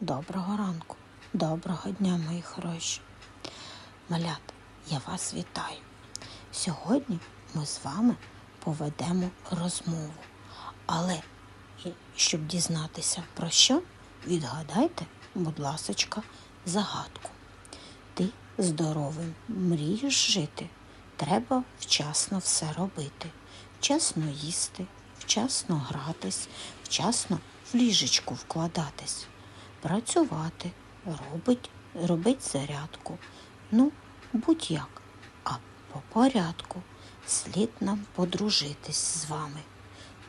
Доброго ранку, доброго дня, мої хороші. Малята, я вас вітаю. Сьогодні ми з вами поведемо розмову. Але щоб дізнатися про що, відгадайте, будь ласочка, загадку. Ти здоровим мрієш жити. Треба вчасно все робити. Вчасно їсти, вчасно гратись, вчасно в ліжечку вкладатись, працювати, робить, робить зарядку. Ну, будь-як, а по порядку слід нам подружитись з вами.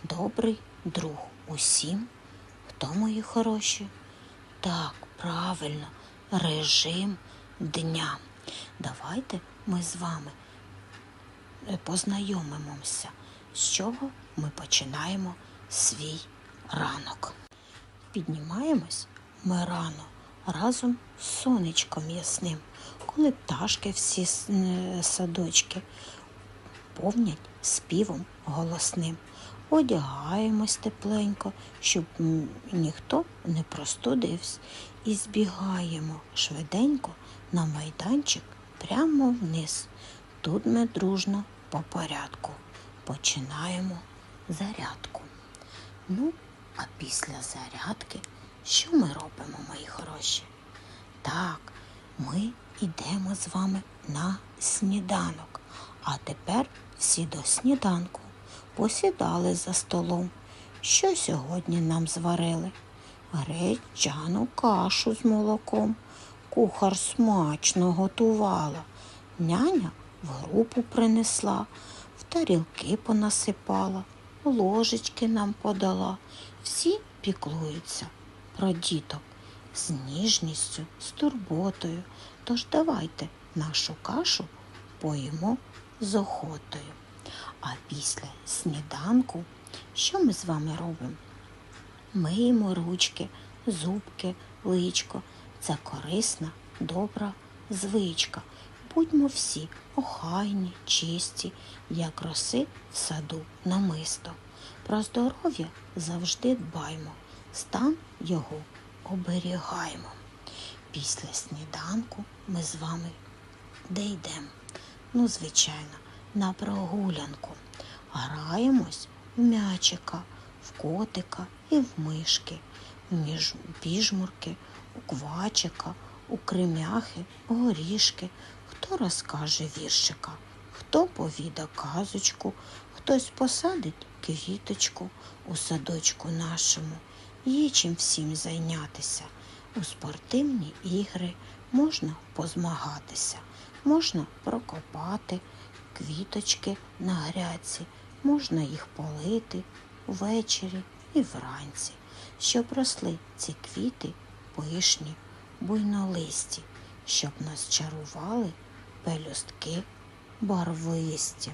Добрий друг усім, хто мої хороші. Так, правильно, режим дня. Давайте ми з вами е, познайомимося, з чого ми починаємо свій ранок. Піднімаємось ми рано разом з сонечком ясним, коли пташки всі е, садочки повнять співом голосним. Одягаємось тепленько, щоб ніхто не простудився, і збігаємо швиденько на майданчик прямо вниз. Тут ми дружно по порядку починаємо зарядку. Ну, а після зарядки що ми робимо, мої хороші? Так, ми йдемо з вами на сніданок. А тепер всі до сніданку посідали за столом. Що сьогодні нам зварили? Гречану кашу з молоком. Кухар смачно готувала. Няня в групу принесла, в тарілки понасипала, ложечки нам подала. Всі піклуються про діток з ніжністю, з турботою. Тож давайте нашу кашу поїмо з охотою. А після сніданку що ми з вами робимо? Миємо ручки, зубки, личко. Це корисна, добра звичка. Будьмо всі охайні, чисті, як роси в саду намисто. Про здоров'я завжди дбаймо, стан його оберігаємо. Після сніданку ми з вами де йдемо? Ну, звичайно, на прогулянку. Граємось в м'ячика, в котика і в мишки, в між... піжмурки, у квачика, у кремяхи, горішки. Хто розкаже віршика, хто повіда казочку, хтось посадить квіточку у садочку нашому. Є чим всім зайнятися. У спортивні ігри можна позмагатися, можна прокопати квіточки на грядці, можна їх полити ввечері і вранці, щоб росли ці квіти пишні, буйнолисті, щоб нас чарували пелюстки барвисті.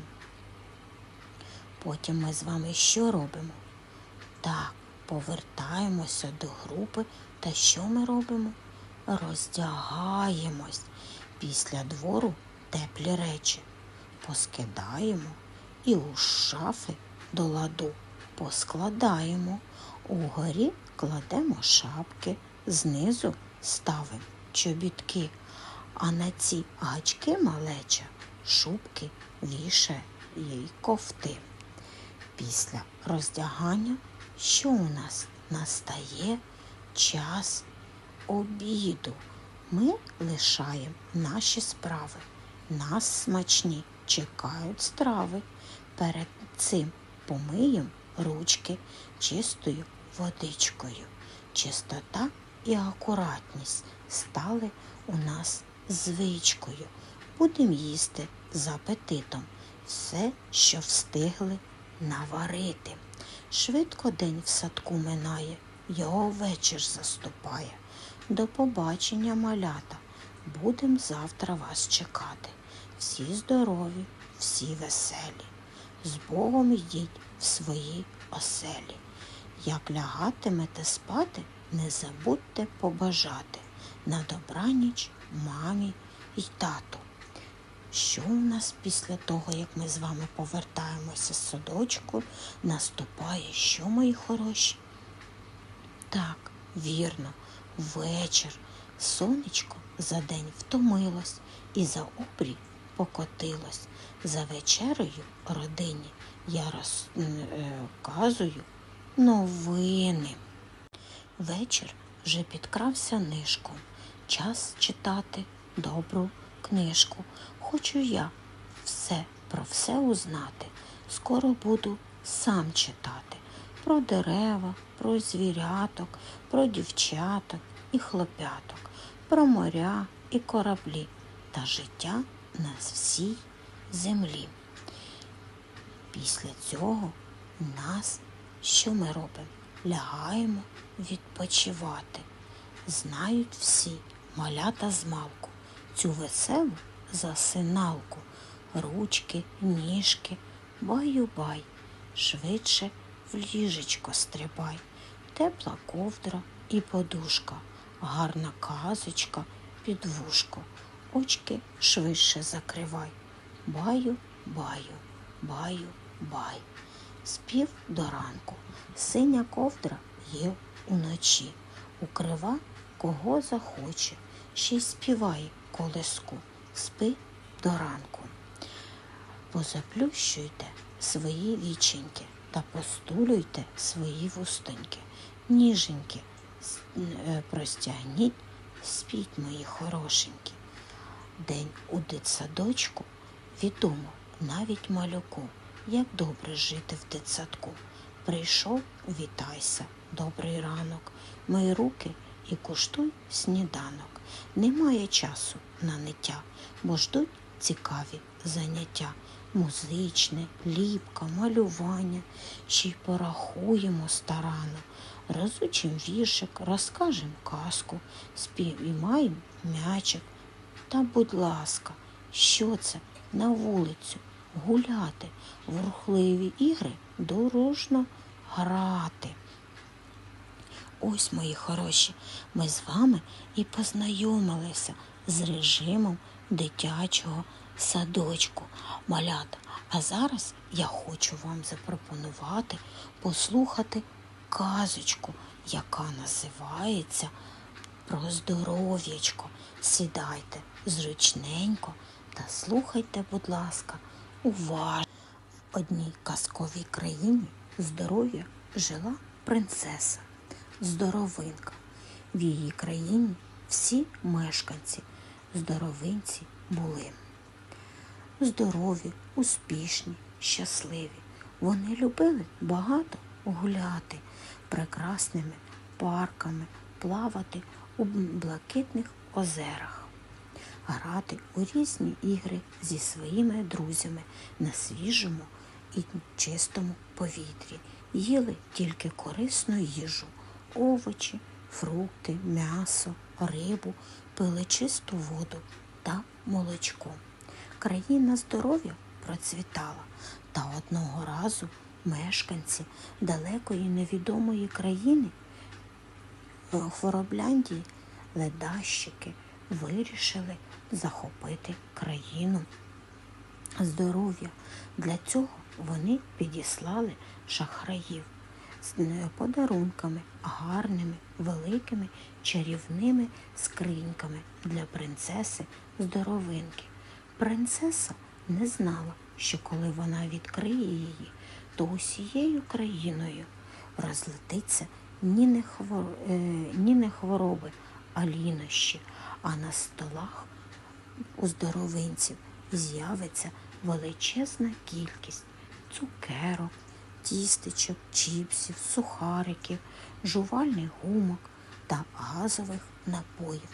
Потім ми з вами що робимо? Так, повертаємося до групи та що ми робимо? Роздягаємось. Після двору теплі речі поскидаємо і у шафи до ладу поскладаємо. Угорі кладемо шапки, знизу ставимо чобітки, а на ці гачки малеча шубки вішає їй ковти. Після роздягання, що у нас настає час обіду. Ми лишаємо наші справи. Нас смачні чекають страви. Перед цим помиємо ручки чистою водичкою. Чистота і акуратність стали у нас звичкою. Будемо їсти з апетитом все, що встигли наварити. Швидко день в садку минає, його вечір заступає. До побачення, малята. Будем завтра вас чекати. Всі здорові, всі веселі. З Богом йдіть в свої оселі. Як лягатимете спати, не забудьте побажати на добраніч мамі й тату. Що у нас після того, як ми з вами повертаємося з садочку, наступає що, мої хороші? Так, вірно, вечір. Сонечко за день втомилось і за обрій покотилось. За вечерею родині я розказую новини. Вечір вже підкрався нишком. Час читати добру книжку. Хочу я все про все узнати. Скоро буду сам читати про дерева, про звіряток, про дівчаток і хлопяток, про моря і кораблі та життя на всій землі. Після цього нас, що ми робимо? Лягаємо відпочивати. Знають всі малята з малку, цю веселу засиналку, ручки, ніжки, баю-бай, швидше в ліжечко стрибай, тепла ковдра і подушка, гарна казочка під вушко, очки швидше закривай. Баю, баю, баю, бай. Спів до ранку, синя ковдра є уночі, укрива кого захоче, ще й співає колеску, спи до ранку. Позаплющуйте свої віченьки та постулюйте свої вустоньки. Ніженьки е, простягніть, спіть, мої хорошенькі. День у дитсадочку відомо навіть малюку, як добре жити в дитсадку. Прийшов, вітайся, добрий ранок, мої руки і куштуй сніданок. Немає часу на ниття, бо ждуть цікаві заняття. Музичне, ліпка, малювання, й порахуємо старано. Розучим віршик, розкажем казку, спіймаємо м'ячик. Та, будь ласка, що це на вулицю гуляти, в рухливі ігри дорожно грати. Ось, мої хороші, ми з вами і познайомилися з режимом дитячого садочку малята. А зараз я хочу вам запропонувати послухати казочку, яка називається про здоров'ячко. Сідайте зручненько та слухайте, будь ласка, уважно. В одній казковій країні здоров'я жила принцеса, здоровинка. В її країні всі мешканці здоровинці були. Здорові, успішні, щасливі. Вони любили багато гуляти прекрасними парками, плавати у блакитних озерах, грати у різні ігри зі своїми друзями на свіжому і чистому повітрі. Їли тільки корисну їжу, овочі, фрукти, м'ясо, рибу, пили чисту воду та молочко. Країна здоров'я процвітала, та одного разу мешканці далекої невідомої країни в Хоробляндії ледащики вирішили захопити країну здоров'я. Для цього вони підіслали шахраїв з подарунками, гарними, великими, чарівними скриньками для принцеси здоровинки. Принцеса не знала, що коли вона відкриє її, то усією країною розлетиться ні не, хвор... е, ні не хвороби, а лінощі, а на столах у здоровинців з'явиться величезна кількість цукерок, тістечок, чіпсів, сухариків, жувальних гумок та газових напоїв.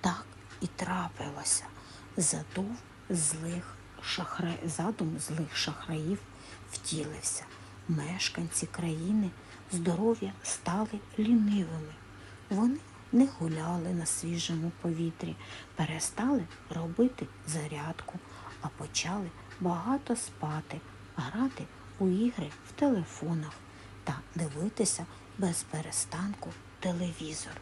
Так і трапилося. Задув злих шахра... задум злих шахраїв втілився. Мешканці країни здоров'я стали лінивими. Вони не гуляли на свіжому повітрі, перестали робити зарядку, а почали багато спати, грати у ігри в телефонах та дивитися без перестанку телевізор.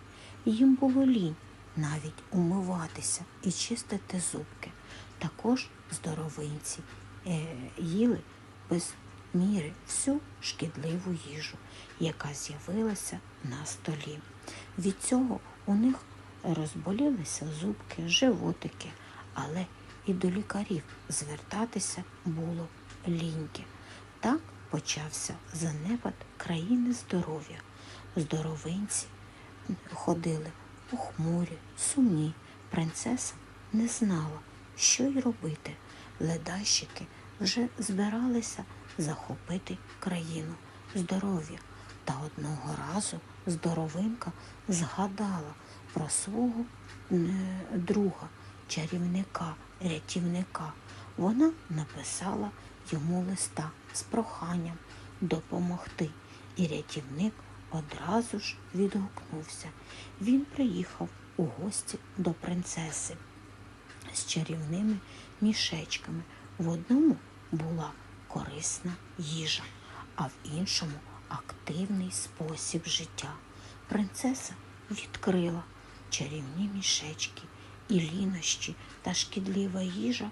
Їм було лінь навіть умиватися і чистити зубки. Також здоровинці е, їли без міри всю шкідливу їжу, яка з'явилася на столі. Від цього У них розболілися зубки, животики, але і до лікарів звертатися було ліньки. Так почався занепад країни здоров'я. Здоровинці ходили похмурі, сумні. Принцеса не знала, що й робити. Ледащики вже збиралися захопити країну здоров'я. Та одного разу здоровинка згадала про свого друга, чарівника, рятівника. Вона написала йому листа з проханням допомогти, і рятівник одразу ж відгукнувся. Він приїхав у гості до принцеси з чарівними мішечками. В одному була корисна їжа, а в іншому активний спосіб життя. Принцеса відкрила чарівні мішечки, і лінощі та шкідлива їжа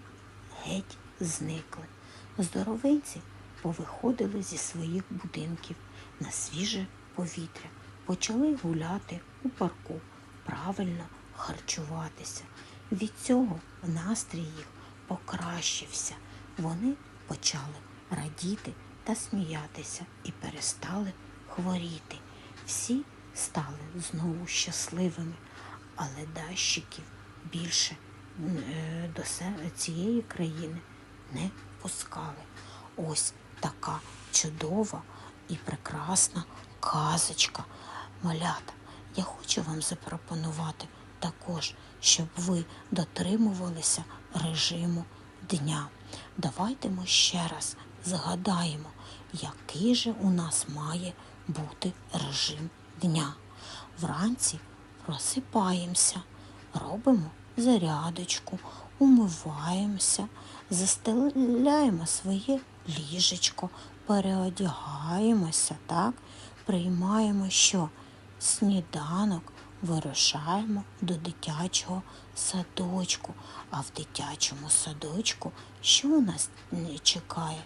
геть зникли. Здоровинці повиходили зі своїх будинків на свіже повітря, почали гуляти у парку, правильно харчуватися. Від цього настрій їх покращився. Вони почали радіти та сміятися і перестали хворіти. Всі стали знову щасливими, але дащиків більше е, до цієї країни не пускали. Ось така чудова і прекрасна казочка. Малята, я хочу вам запропонувати також, щоб ви дотримувалися режиму дня. Давайте ми ще раз згадаємо, який же у нас має бути режим дня. Вранці просипаємося, робимо зарядочку, умиваємося, застеляємо своє ліжечко, переодягаємося, так? приймаємо що? Сніданок, вирушаємо до дитячого садочку. А в дитячому садочку що у нас не чекає?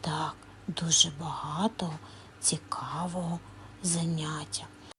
Так, дуже багато цікавого заняття.